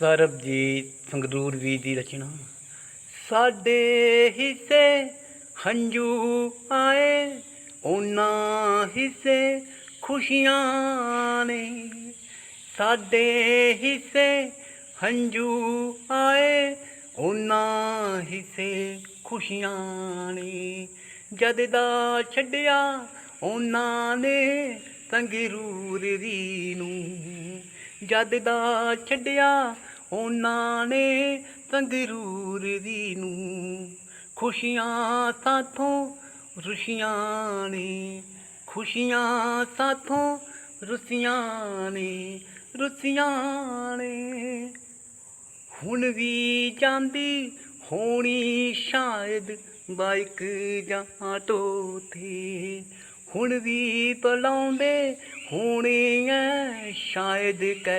ਸਰਬਜੀਤ ਸੰਗਦੂਰ ਵੀ ਦੀ ਰਚਨਾ ਸਾਡੇ ਹਿੱਸੇ ਹੰਝੂ ਆਏ, ਉਹਨਾਂ ਹਿੱਸੇ ਖੁਸ਼ੀਆਂ ਨੇ। ਸਾਡੇ ਹਿੱਸੇ ਹੰਝੂ ਆਏ, ਉਹਨਾਂ ਹਿੱਸੇ ਖੁਸ਼ੀਆਂ ਨੇ। ਜਦ ਦਾ ਛੱਡਿਆ, ਉਹਨਾਂ ਨੇ ਸੰਗਰੂਰ ਵੀ ਨੂੰ। ਜਦ ਦਾ ਛੱਡਿਆ ਉਹਨਾਂ ਨੇ ਸੰਗਰੂਰ ਦੀ ਨੂੰ ਖੁਸ਼ੀਆਂ ਸਾਥੋਂ ਰੁਸ਼ੀਆਂ ਨੇ, ਖੁਸ਼ੀਆਂ ਸਾਥੋਂ ਰੁਸੀਆਂ ਨੇ ਰੁਸੀਆਂ ਨੇ। ਹੁਣ ਵੀ ਜਾਂਦੀ ਹੋਣੀ ਸ਼ਾਇਦ ਬਾਈਕ ਜਾਂ ਆਟੋ ਤੇ। ਹੁਣ ਵੀ ਬੁਲਾਉਂਦੇ ਹੋਣੇ ਐ ਸ਼ਾਇਦ ਕੈ